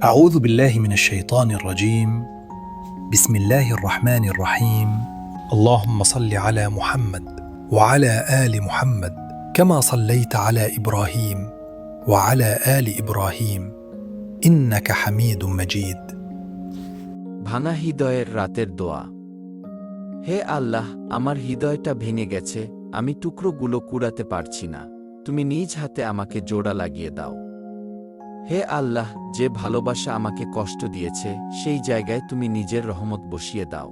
أعوذ بالله من الشيطان الرجيم بسم الله الرحمن الرحيم اللهم صل على محمد وعلى آل محمد كما صليت على إبراهيم وعلى آل إبراهيم إنك حميد مجيد ভাঙা হৃদয়ের রাতের দোয়া হে আল্লাহ আমার হৃদয়টা ভেঙে গেছে আমি টুকরোগুলো কুড়াতে পারছি না তুমি নিজ হাতে আমাকে জোড়া লাগিয়ে দাও হে আল্লাহ, যে ভালোবাসা আমাকে কষ্ট দিয়েছে, সেই জায়গায় তুমি নিজের রহমত বসিয়ে দাও।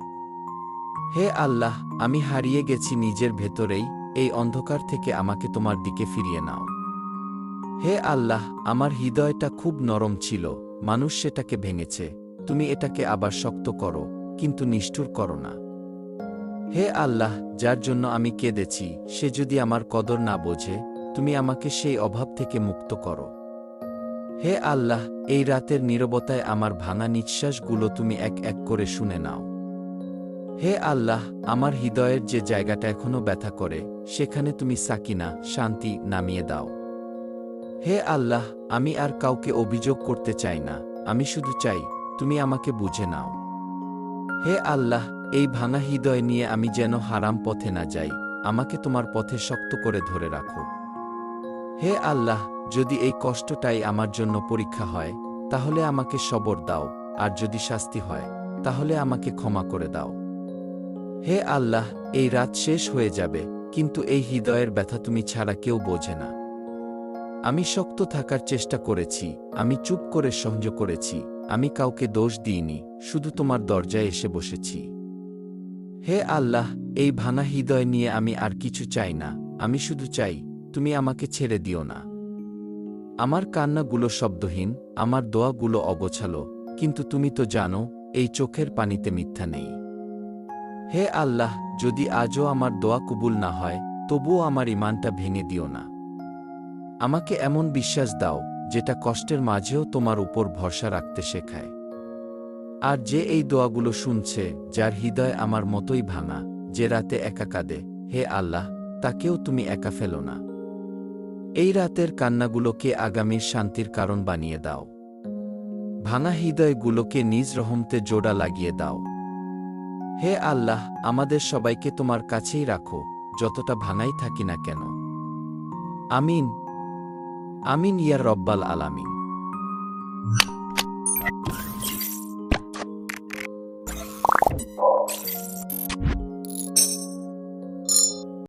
হে আল্লাহ, আমি হারিয়ে গেছি নিজের ভেতরেই, এই অন্ধকার থেকে আমাকে তোমার দিকে ফিরিয়ে নাও। হে আল্লাহ, আমার হৃদয়টা খুব নরম ছিল, মানুষ সেটাকে ভেঙেছে, তুমি এটাকে আবার শক্ত করো, কিন্তু নিষ্ঠুর করো না। হে আল্লাহ, যার জন্য আমি কেঁদেছি, সে যদি আমার কদর না বোঝে, তুমি আমাকে সেই অভাব থেকে মুক্ত করো। হে আল্লাহ, এই রাতের নীরবতায় আমার ভাঙা নিঃশ্বাসগুলো তুমি এক এক করে শুনে নাও। হে আল্লাহ, আমার হৃদয়ের যে জায়গাটা এখনও ব্যথা করে, সেখানে তুমি সাকিনা, শান্তি নামিয়ে দাও। হে আল্লাহ, আমি আর কাউকে অভিযোগ করতে চাই না, আমি শুধু চাই, তুমি আমাকে বুঝে নাও। হে আল্লাহ, এই ভাঙা হৃদয় নিয়ে আমি যেন হারাম পথে না যাই, আমাকে তোমার পথে শক্ত করে ধরে রাখো। হে আল্লাহ যদি এই কষ্টটাই আমার জন্য পরীক্ষা হয়, তাহলে আমাকে সবর দাও, আর যদি শাস্তি হয়, তাহলে আমাকে ক্ষমা করে দাও। হে আল্লাহ, এই রাত শেষ হয়ে যাবে, কিন্তু এই হৃদয়ের ব্যথা তুমি ছাড়া কেউ বোঝে না। আমি শক্ত থাকার চেষ্টা করেছি, আমি চুপ করে সহ্য করেছি, আমি কাউকে দোষ দিইনি, শুধু তোমার দরজায় এসে বসেছি। হে আল্লাহ, এই ভানা হৃদয় নিয়ে আমি আর কিছু চাই না, আমি শুধু চাই, তুমি আমাকে ছেড়ে দিও না। আমার কান্নাগুলো শব্দহীন, আমার দোয়াগুলো অগোছালো, কিন্তু তুমি তো জানো, এই চোখের পানিতে মিথ্যা নেই। হে আল্লাহ, যদি আজও আমার দোয়া কবুল না হয়, তবুও আমার ইমানটা ভেঙে দিও না। আমাকে এমন বিশ্বাস দাও, যেটা কষ্টের মাঝেও তোমার উপর ভরসা রাখতে শেখায়। আর যে এই দোয়াগুলো শুনছে, যার হৃদয় আমার মতোই ভাঙা, যে রাতে একা কাঁদে, হে আল্লাহ, তাকেও তুমি একা ফেলো না। এই রাতের কান্নাগুলোকে আগামীর শান্তির কারণ বানিয়ে দাও। ভাঙা হৃদয়গুলোকে নিজ রহমতে জোড়া লাগিয়ে দাও। হে আল্লাহ, আমাদের সবাইকে তোমার কাছেই রাখো, যতটা ভাঙাই থাকি না কেন। আমিন। আমিন ইয়া রব্বাল আলামিন। Oh.